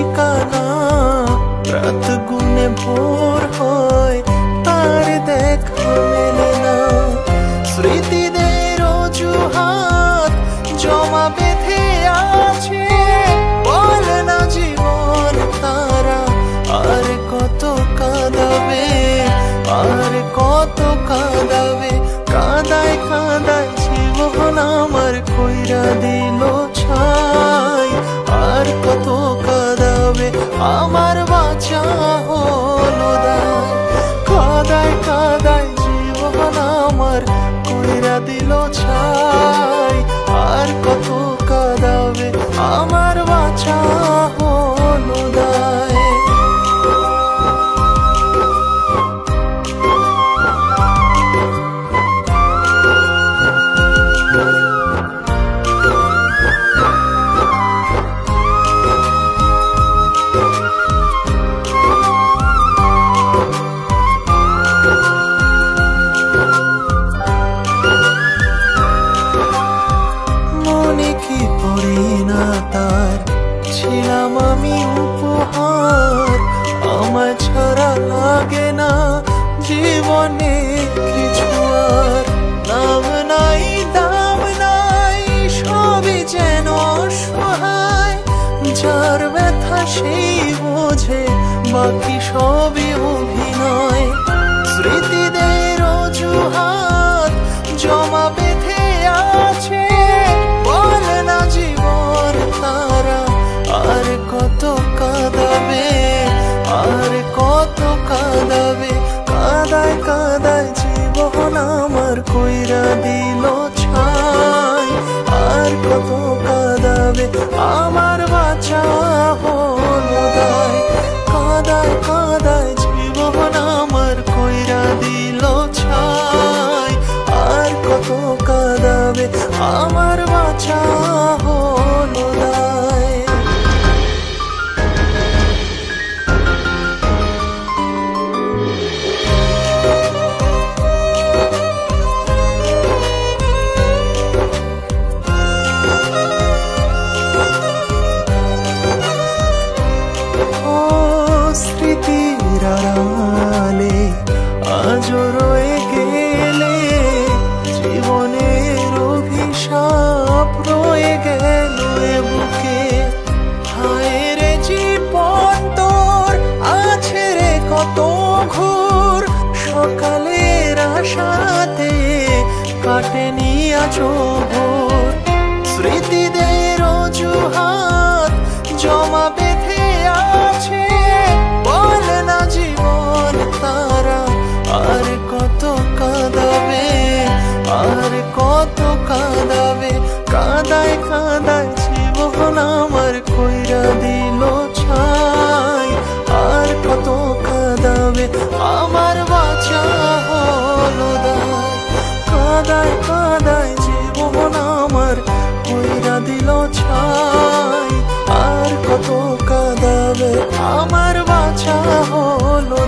ঠিকানা রাত গুনে ভোর হয়, তার দেখা মেলে না। স্মৃতিদের অজুহাত জমা বেঁধে আছে, বল কত কাঁদাবে, আর কত আমার বাঁচা হলো দায় কাদায় কাদায় জীবন আমার কইরা দিল ছাই। আর কত কাদাবে আমার বাঁচা উপহার আমার ছাড়া লাগে না জীবনে কিছু আর। নাম নাই, দাম নাই, সবই যেন অসহায়। যার ব্যথা সেই বোঝে, বাকি সবই আমার বাঁচা হলো স্মৃতির আড়ালে আশাতে কাটেনি আজও ভোর। স্মৃতিদের অজুহাত জমা বেঁধে আছে। বলে না জীবন তারা আর কত কাঁদাবে, আর কত কাঁদাবে, কাঁদায় কাঁদায় কাদায় কাদায় জীবন আমার কইরা দিল ছাই। আর কত কাদাবে? আমার বাছা হলো